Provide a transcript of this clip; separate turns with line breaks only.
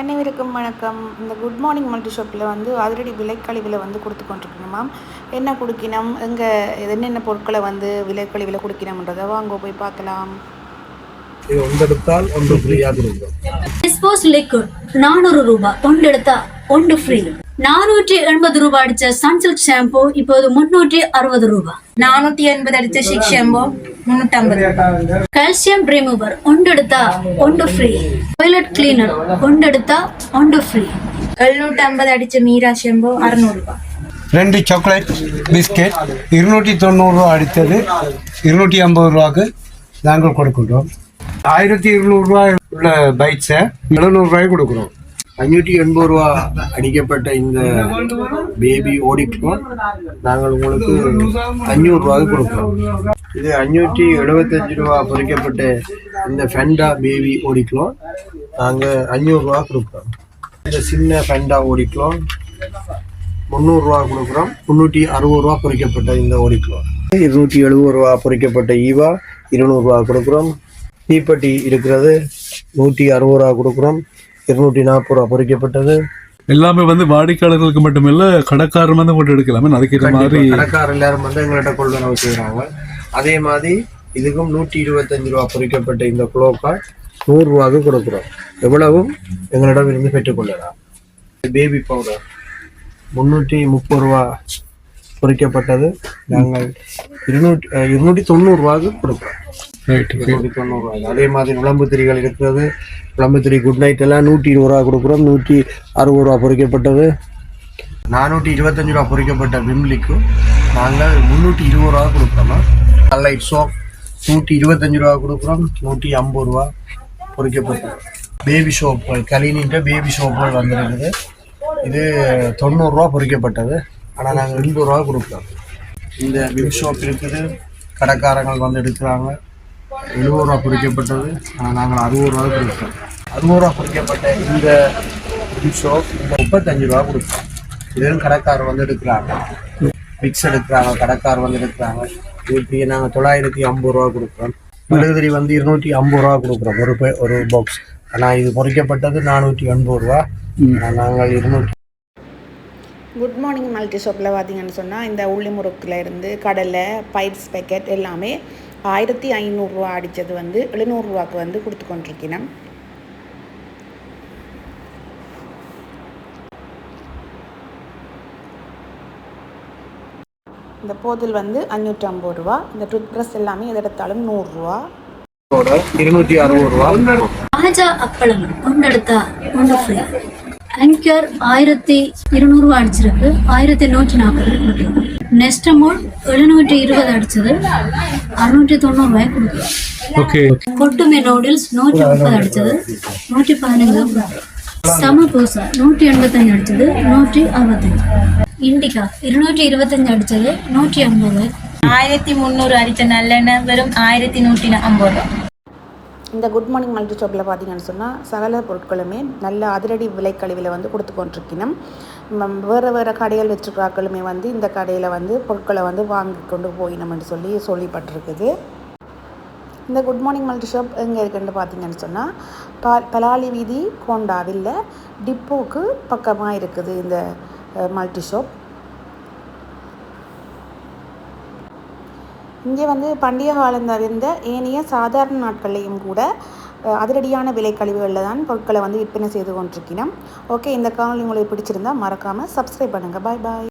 அனைவருக்கும் வணக்கம். இந்த குட் மார்னிங் மல்டி ஷாப்பில் வந்து அதிரடி விலைக்கழிவில் வந்து கொடுத்து கொண்டிருக்கணும் மேம் என்ன கொடுக்கணும்? எங்கே என்னென்ன பொருட்களை வந்து விலைக்கழிவில் கொடுக்கணும்ன்றதை வாங்க போய் பார்க்கலாம்.
இது ஒன்றெடுத்தால் ஒன்று ஃப்ரீயாக
டிஸ்போஸ் லிக்விட் நானூறு ரூபாய். ஒன்று எடுத்தா ஒன்று ஃப்ரீ நானூற்றி எண்பது ரூபாய் அடிச்ச சன்சில்க் ஷாம்பு இப்போது முன்னூற்றி அறுபது ரூபாய்.
நானூத்தி எண்பது அடிச்ச ஷிக் ஷாம்போ முன்னூற்றம்பது.
கால்சியம் ரிமூவர் ஒன்று எடுத்தா ஒன்று ஃப்ரீ டாய்லெட் கிளீனர் ஒன்று எடுத்தா ஒன்று ஃப்ரீ
எழுநூற்றி ஐம்பது அடிச்ச மீரா ஷாம்போ அறுநூறு ரூபாய்
ரெண்டு சாக்லேட் பிஸ்கெட் இருநூற்றி தொண்ணூறுரூவா அடித்தது இருநூற்றி ஐம்பது ரூபாக்கு நாங்கள் கொடுக்குறோம் ஆயிரத்தி இருநூறுவா உள்ள பைட்ஸை எழுநூறுவாய்க்கு கொடுக்குறோம்.
அஞ்சூற்றி எண்பது ரூபா அடிக்கப்பட்ட இந்த பேபி ஓடிக்கும் நாங்கள் உங்களுக்கு அஞ்சூறு ரூபாய்க்கு கொடுக்குறோம். இது அஞ்சூற்றி எழுபத்தஞ்சு ரூபா பொறிக்கப்பட்ட இந்த ஃபெண்டா பேபி ஓடிக்கலாம். நாங்கள் அஞ்சூறு ரூபா கொடுக்குறோம். இந்த சின்ன ஃபெண்டா ஓடிக்கலாம். முந்நூறுரூவா கொடுக்குறோம். முந்நூற்றி அறுபது ரூபா பொறிக்கப்பட்ட இந்த ஓடிக்கலாம். இருநூற்றி எழுபது ரூபா பொறிக்கப்பட்ட ஈவா இருநூறுவா கொடுக்குறோம். தீப்பெட்டி இருக்கிறது நூற்றி அறுபது ரூபா கொடுக்குறோம். இருநூற்றி நாற்பது ரூபா பொறிக்கப்பட்டது.
எல்லாமே வந்து வாடிக்கையாளர்களுக்கு மட்டுமில்ல கடைக்காரர் வந்து கொண்டு எடுக்கலாமே அதுக்கேற்ற மாதிரி.
கடைக்காரர் எல்லாரும் வந்து எங்கள்கிட்ட கொள்வனவு செய்கிறாங்க அதே மாதிரி இதுக்கும் நூற்றி இருபத்தஞ்சு ரூபா பொறிக்கப்பட்ட இந்த குளோக்காய் நூறு ரூபாய்க்கு கொடுக்குறோம். எவ்வளவும் எங்களிடம் இருந்து பெற்றுக்கொள்ளலாம் பேபி பவுடர் முந்நூற்றி முப்பது ரூபா பொறிக்கப்பட்டது. நாங்கள் இருநூற்றி இருநூற்றி தொண்ணூறு ரூபாய்க்கு கொடுக்குறோம். இருநூற்றி அதே மாதிரி நுழம்புத்திரிகள் இருக்கிறது. நுழம்புத்திரி குட் நைட் எல்லாம் நூற்றி இருபது ரூபா கொடுக்குறோம். நூற்றி அறுபது ரூபா பொறிக்கப்பட்டது. நானூற்றி இருபத்தஞ்சு ரூபா பொறிக்கப்பட்ட விம்லிக்கு நாங்கள் முந்நூற்றி இருபது ரூபா கொடுக்குறோம். சன்லைட் சோப் நூற்றி இருபத்தஞ்சு ரூபா கொடுக்குறோம் நூற்றி ஐம்பது ரூபா பொறிக்கப்பட்டது பேபி சோப்புகள் கலினின்ற பேபி சோப்புகள் வந்துருக்குது. இது தொண்ணூறுரூவா பொறிக்கப்பட்டது. ஆனால் நாங்கள் எண்பது ரூபா கொடுக்குறோம். இந்த விம் சோப் இருக்குது. கடைக்காரங்கள் வந்து எடுக்கிறாங்க. எழுபது ரூபா பொறிக்கப்பட்டது. ஆனால் நாங்கள் அறுபது ரூபா கொடுக்குறோம். அறுபது ரூபா பொறிக்கப்பட்ட இந்த விம் சோப் முப்பத்தஞ்சு ரூபா கொடுக்குறோம். இதுவும் கடைக்காரர் வந்து எடுக்கிறாங்க. மிக்ஸ் எடுக்கிறாங்க கடைக்காரர் வந்து எடுக்கிறாங்க. இதுக்கு நாங்கள் தொள்ளாயிரத்தி ஐம்பது ரூபா கொடுக்குறோம். மெழுகுதிரி வந்து இருநூற்றி ஐம்பது ரூபா கொடுக்குறோம். ஒரு ஒரு பாக்ஸ் ஆனால் இது பொறிக்கப்பட்டது நானூற்றி எண்பது ரூபா. ஆனா நாங்கள் இருநூற்றி
குட் மார்னிங் மல்டி ஷாப்பில் பார்த்தீங்கன்னு சொன்னால் இந்த உள்ளி முறுக்கில் இருந்து கடலை பைப்ஸ் பேக்கெட் எல்லாமே ஆயிரத்தி ஐநூறுரூவா அடித்தது வந்து எழுநூறுரூவாக்கு வந்து கொடுத்து கொண்டிருக்கணும் இந்த போதில் வந்து அஞ்சூற்றி ஐம்பது ரூபா. இந்த டூத் ப்ரஷ் எல்லாமே எது எடுத்தாலும் நூறுரூவா.
இருநூற்றி அறுபது ரூபா.
ராஜா அப்பளங்கள் ஒன்று எடுத்தா ஒன்று ஃப்ரீ ஆங்கர் ஆயிரத்தி இருநூறு ரூபாய் அடிச்சிருக்கு. ஆயிரத்தி நூற்றி நாற்பது கொடுக்குறோம் நெஸ்டமோல் எழுநூற்றி இருபது அடிச்சது. அறுநூற்றி தொண்ணூறு ரூபாய் கொடுக்குறோம்
ஓகே
கொட்டுமே நூடுல்ஸ் நூற்றி முப்பது அடிச்சது. நூற்றி பதினஞ்சு சம பூசா நூற்றி எண்பத்தஞ்சு அடிச்சது. நூற்றி அறுபத்தஞ்சு இண்டிகா. இருநூற்றி இருபத்தஞ்சு அடிச்சது நூற்றி ஐம்பது.
ஆயிரத்தி முந்நூறு அடிச்ச நல்லெண்ணெய் வெறும் ஆயிரத்தி நூற்றி ஐம்பது.
இந்த குட் மார்னிங் மல்டி ஷாப்பில் பார்த்தீங்கன்னு சொன்னால் சகல பொருட்களுமே நல்ல அதிரடி விலைக்கழிவில் வந்து கொடுத்து கொண்டிருக்கணும் வேறு வேறு கடைகள் வச்சுருக்காக்களுமே வந்து இந்த கடையில் வந்து பொருட்களை வந்து வாங்கி கொண்டு போயினோம்னு சொல்லி சொல்லிப்பட்டிருக்குது. இந்த குட் மார்னிங் மல்டி ஷாப் எங்கே இருக்குன்னு பார்த்தீங்கன்னு சொன்னால் பா பலாலி வீதி கோண்டாவில் டிப்போக்கு பக்கமாக இருக்குது இந்த மல்டி ஷோப் இங்கே வந்து பண்டிகை காலம் தவிர்ந்த ஏனைய சாதாரண நாட்களையும் கூட அதிரடியான விலை கழிவுகளில் தான் பொருட்களை வந்து விற்பனை செய்து கொண்டிருக்கிறோம். ஓகே இந்த காணொலி உங்களுக்கு பிடிச்சிருந்தா மறக்காமல் சப்ஸ்கிரைப் பண்ணுங்கள் பாய் பாய்